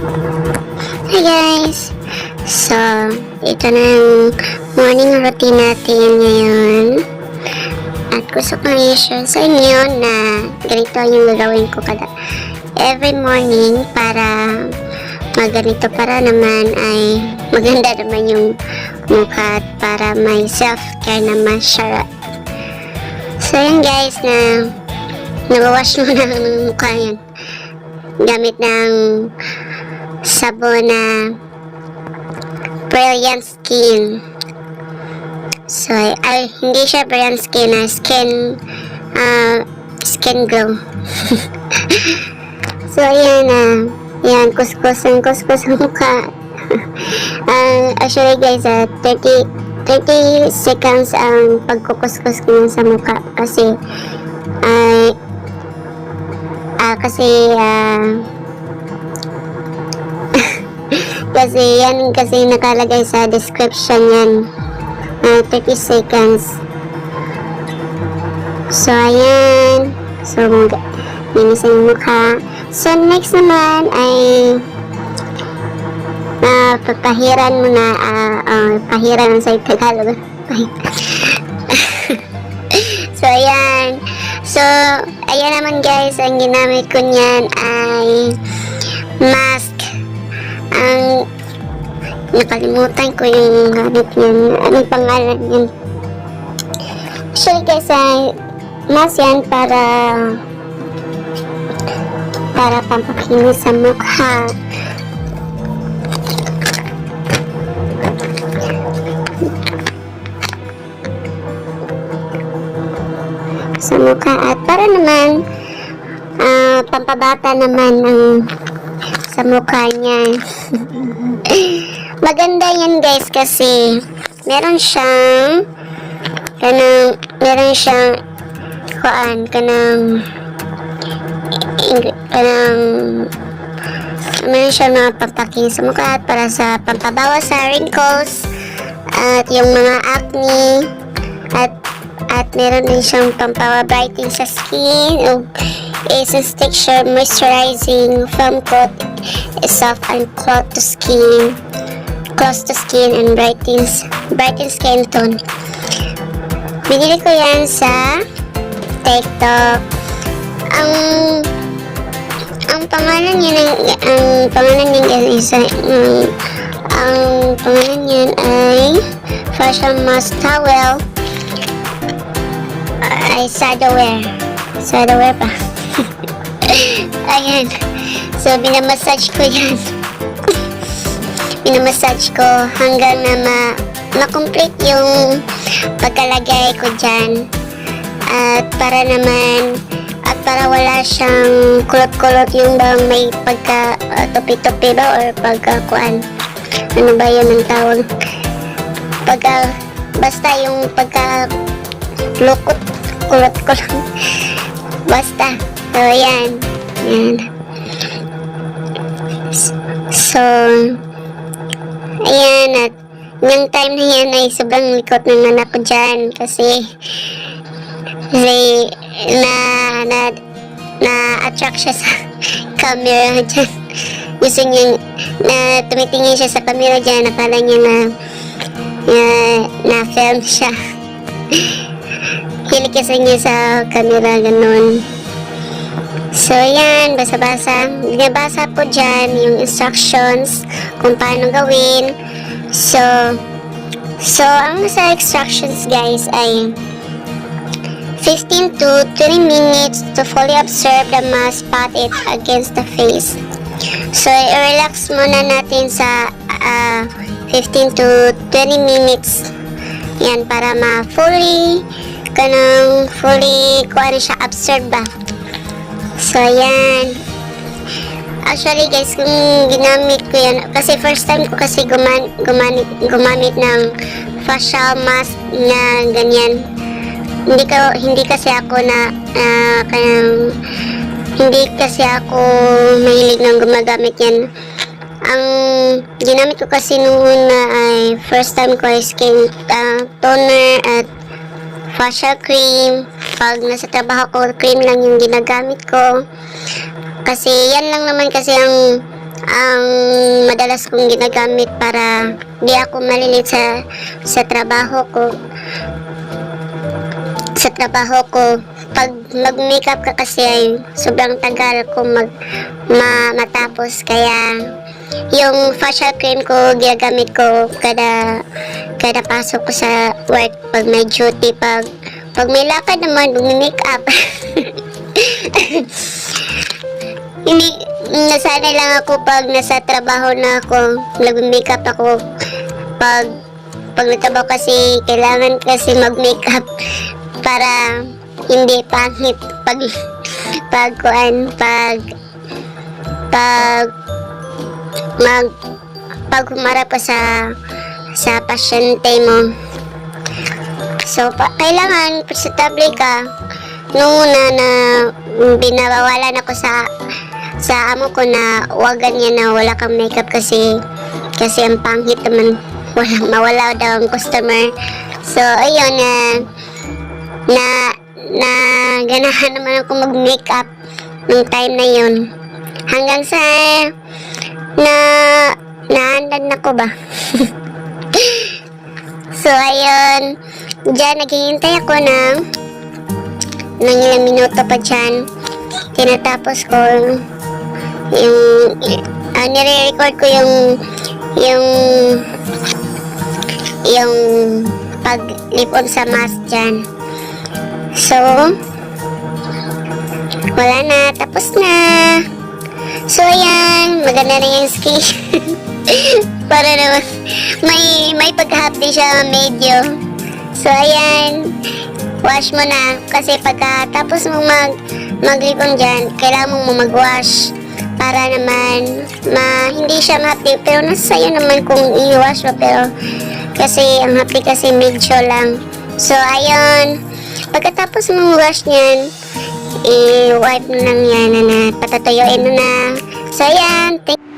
Hi guys! So, ito na yung morning routine natin ngayon. At gusto kong i-share sa inyo na ganito yung gagawin ko kada every morning para maganito para naman ay maganda naman yung mukha at para may self-care naman siya. So, yun guys na nabawash mo na ng mukha yan gamit ng sabon na Brilliant Skin. So, ay, hindi siya Brilliant Skin, na skin, ah, skin glow. so, ayan na. yan, kuskus ang kuskus ang mukha. Ah, actually, guys, ah, 30, 30 seconds ang pagkukuskus ko sa mukha kasi ay ah kasi ah kasi yan kasi nakalagay sa description yan. Ah, 30 seconds. So, ayan. So, linis ang mukha. So, next naman ay ah papahiran mo na ah, ah, pahiran sa Tagalog. so, ayan. So, ayan naman guys, ang ginamit ko niyan ay mask ang nakalimutan ko yung gamit niyan. Anong pangalan niyan? Actually guys, mas yan para para pampakinis sa mukha. sa mukha at para naman ah, pampabata naman ng sa mukha niya. Maganda yan guys kasi meron siyang kanang meron siyang kuan kanang kanang meron siyang mga pampaking sa mukha at para sa pampabawas sa wrinkles at yung mga acne at at meron din siyang pampawa-brightening sa skin o Essence Texture Moisturizing Foam Coat soft and cloth to skin close to skin and brightens brighten skin tone binili ko yan sa TikTok ang ang pangalan niya ng ang pangalan niya guys is um, ang pangalan niya ay Fashion Mask Towel ay Sadaware. Sadaware pa. Ayan. So, binamassage ko yan. Binamassage ko hanggang na ma ma-complete yung pagkalagay ko dyan. At para naman at para wala siyang kulot-kulot yung bang may pagka uh, tupi-tupi ba or pagkakuan. Ano ba yun ang tawag? Pagka basta yung pagka lukot kulot ko basta so yan yan so ayan at yung time na yan ay sobrang likot ng anak ko dyan kasi kasi na na na attract siya sa camera dyan. Gusto niya na tumitingin siya sa camera dyan. Nakala niya na na, na film siya. Hilig kasi niya sa camera ganun. So, yan. Basa-basa. Binabasa po dyan yung instructions kung paano gawin. So, so, ang sa instructions, guys, ay 15 to 20 minutes to fully absorb the mask, pat it against the face. So, i-relax muna natin sa ah, 15 to 20 minutes. Yan, para ma-fully kanang fully kung ano siya absorb ba so yan actually guys kung ginamit ko yan kasi first time ko kasi guman, gumanit, gumamit ng facial mask na ganyan. Hindi ko hindi kasi ako na uh, kanang hindi kasi ako mahilig nang gumagamit yan. Ang ginamit ko kasi noon na ay first time ko ay skin uh, toner at facial cream. Pag nasa trabaho ko, cream lang yung ginagamit ko. Kasi yan lang naman kasi ang ang madalas kong ginagamit para di ako malilit sa sa trabaho ko. Sa trabaho ko. Pag mag-makeup ka kasi ay sobrang tagal ko mag ma, matapos. Kaya yung facial cream ko ginagamit ko kada kada pasok ko sa work. Pag may duty pag pag may lakad naman mag-makeup hindi nasanay lang ako pag nasa trabaho na ako nag-makeup ako. Pag pag nagtrabaho kasi kailangan kasi mag-makeup para hindi pangit. Pag pag kuan pag pag mag pag humarap ka sa sa pasyente mo so pa, kailangan presentable ka. Nung una na binabawalan ako sa sa amo ko na wag ganyan na wala kang makeup kasi kasi ang pangit naman. Wala mawala daw ang customer. So ayun na na na ganahan naman ako mag makeup nung time na yun. Hanggang sa na naandan na ko ba? So ayun dyan naghihintay ako ng ng ilang minuto pa dyan. Tinatapos ko yung uh, nire-record ko yung yung yung paglipon sa mask dyan. So wala na tapos na. So ayan maganda na yung skin. Para naman may may pagka-happy siya medyo so ayan. Wash mo na. Kasi pagkatapos mo mag maglipon dyan kailangan mo mag-wash para naman ma hindi siya ma-happy. Pero nasa sa'yo naman kung i-wash mo. Pero kasi ang happy kasi medyo lang. So ayun pagkatapos mong wash niyan i-wipe mo lang yan na, na patatuyuin mo na. So ayan. Thank